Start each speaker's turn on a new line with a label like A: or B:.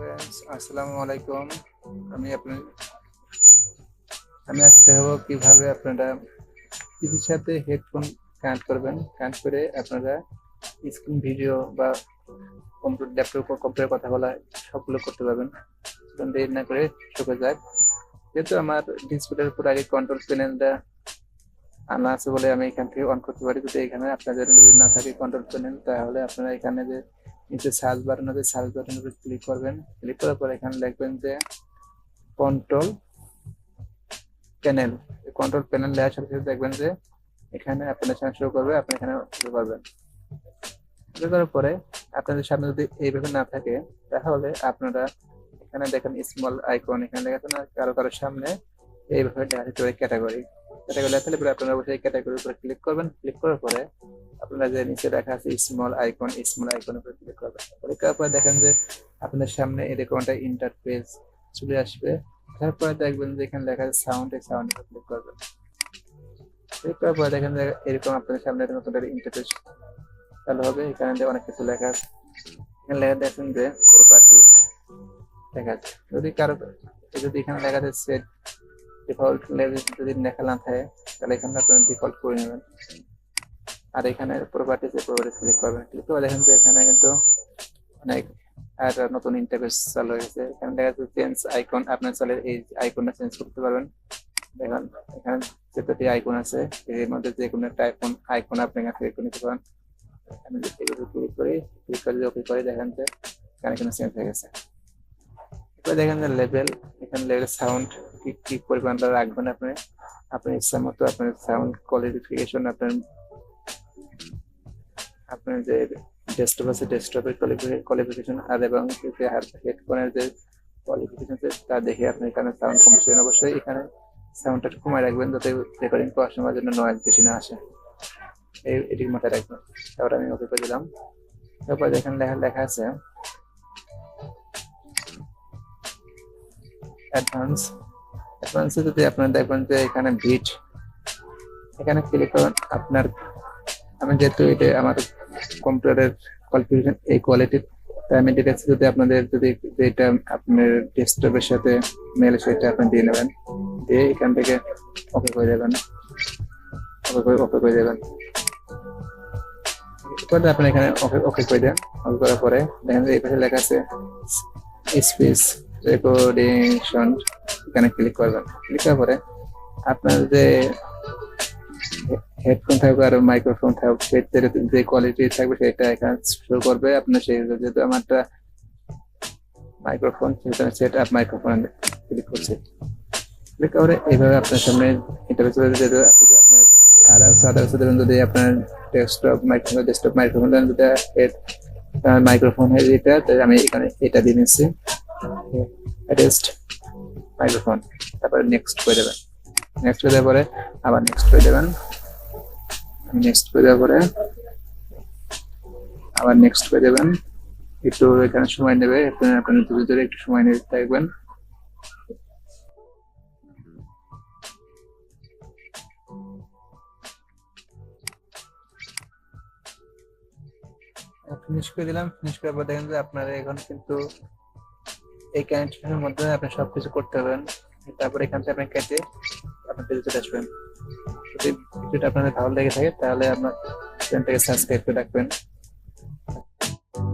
A: Friends আসসালামু আলাইকুম। আমি আপনার, আমি আজকে দেখাবো কীভাবে আপনারা টিভির সাথে হেডফোন কানেক্ট করবেন? কানেক্ট করে আপনারা স্ক্রিন ভিডিও বা কম্পিউটার ল্যাপটপ কম্পিউটার কথা বলা সবগুলো করতে পারবেন। দেরি না করে চোখে যাক। যেহেতু আমার ডিসপ্লের উপর আগে কন্ট্রোল প্যানেলটা আনা আছে বলে আমি এখান থেকে অন করতে পারি, যদি এখানে আপনাদের যদি না থাকে কন্ট্রোল প্যানেল তাহলে আপনারা এখানে যে নিচে সার্চ বাটন আছে সার্চ বাটনের উপর ক্লিক করবেন। ক্লিক করার পর এখানে লিখবেন যে কন্ট্রোল প্যানেল কন্ট্রোল প্যানেল লেখার সাথে সাথে দেখবেন যে এখানে আপনার সামনে শুরু করবে, আপনি এখানে শুরু করবেন। শুরু করার পরে আপনাদের সামনে যদি এইভাবে না থাকে, তাহলে আপনারা এখানে দেখেন স্মল আইকন এখানে লেখা আছে না কারও কারও সামনে এইভাবে লেখা থাকতে পারে ক্যাটাগরি ক্যাটাগরি লেখা পরে আপনারা অবশ্যই ক্যাটাগরির উপরে ক্লিক করবেন। ক্লিক করার পরে আপনারা যে নিচে দেখা আছে স্মল আইকন স্মল আইকন উপরে ক্লিক করবেন। ক্লিক পরে দেখেন যে আপনার সামনে এরকম একটা ইন্টারফেস চলে আসবে। তারপরে দেখবেন যে এখানে লেখা আছে সাউন্ড এই সাউন্ড ক্লিক করবেন। ক্লিক পরে দেখেন যে এরকম আপনাদের সামনে একটা নতুন একটা ইন্টারফেস চালু হবে। এখানে অনেক কিছু লেখা আছে। এখানে লেখা দেখেন যে প্রপার্টিস দেখা যাচ্ছে যদি কারও, যদি এখানে লেখা আছে সেট ডিফল্ট লেভেল যদি লেখা না থাকে, তাহলে এখানে আপনারা ডিফল্ট করে নেবেন। আর এখানে প্রপার্টিস এ প্রপার্টিস ক্লিক করবেন ক্লিক করে দেখেন যে এখানে কিন্তু অনেক আর নতুন ইন্টারফেস চালু হয়েছে। এখানে দেখা যাচ্ছে চেঞ্জ আইকন আপনার চাইলে এই আইকনটা চেঞ্জ করতে পারবেন। দেখেন, এখানে যেটাটি আইকন আছে, এর মধ্যে যে কোনো একটা আইকন আইকন আপনি এখানে ক্লিক নিতে পারেন। আমি যদি ক্লিক করি ক্লিক করে ওকে করে, দেখেন যে এখানে কিন্তু চেঞ্জ হয়ে গেছে। এবার দেখেন যে লেভেল এখানে লেভেল সাউন্ড কি কি পরিমাণটা রাখবেন আপনি? আপনার ইচ্ছা মতো আপনার সাউন্ড কোয়ালিফিকেশন আপনার আপনার যে ডেস্কটপ আছে ডেস্কটপের কোয়ালিফিকেশন আর এবং হেডফোনের যে কোয়ালিফিকেশন আছে, তা দেখে আপনি এখানে সাউন্ড কমিশন অবশ্যই এখানে সাউন্ডটা কমায় রাখবেন যাতে রেকর্ডিং করার সময় জন্য নয়েজ বেশি না আসে। এই এটির মাথায় রাখবেন। তারপর আমি ওকে করে দিলাম। তারপর এখানে লেখা লেখা আছে অ্যাডভান্স অ্যাডভান্সে যদি আপনারা দেখবেন যে এখানে বিট এখানে ক্লিক করবেন, আপনার, আমি যেহেতু এটা আমার কম্পিউটারের কোয়ালিফিকেশন এই কোয়ালিটির আমি ডিটেলস যদি আপনাদের যদি এটা আপনার ডেস্কটপের সাথে মেল সেটা আপনি দিয়ে নেবেন, দিয়ে এখান থেকে ওকে করে দেবেন। ওকে করে ওকে করে দেবেন। এরপরে আপনি এখানে ওকে ওকে করে দেন। ওকে করার পরে দেখেন এই পাশে লেখা আছে স্পেস রেকর্ডেশন এখানে ক্লিক করবেন। ক্লিক করার পরে আপনার যে হেডফোন থাকবে আর মাইক্রোফোন থাকবে যে কোয়ালিটি থাকবে সেটা এখানে শো করবে। আপনার সেই যেহেতু আমারটা মাইক্রোফোন সেখানে সেট আপ মাইক্রোফোন ক্লিক করছে। ক্লিক করে এইভাবে আপনার সামনে ইন্টারফেস যেহেতু আপনার সাদা সাধারণ যদি আপনার ডেস্কটপ মাইক্রোফোন ডেস্কটপ মাইক্রোফোন যদি হেড মাইক্রোফোন হয় এটা তাহলে আমি এখানে এটা দিয়ে নিচ্ছি। টেস্ট মাইক্রোফোন, তারপরে নেক্সট করে দেবেন। নেক্সট করে দেওয়ার পরে আবার নেক্সট করে দেবেন। নেক্সট করে দেওয়ার পরে আবার নেক্সট করে দেবেন একটু এখানে সময় নেবে, আপনার আপনার ভিতরে একটু সময় নিয়ে থাকবেন। ফিনিশ করে দিলাম। ফিনিশ করার পর দেখেন যে আপনার এখন কিন্তু এই কানেকশনের মধ্যে আপনি সবকিছু করতে পারবেন। তারপর এখান থেকে আপনি কেটে আপনার পেজে চলে আসবেন। যদি ভিডিওটা আপনাদের ভালো লেগে থাকে তাহলে আপনার চ্যানেলটাকে সাবস্ক্রাইব করে রাখবেন।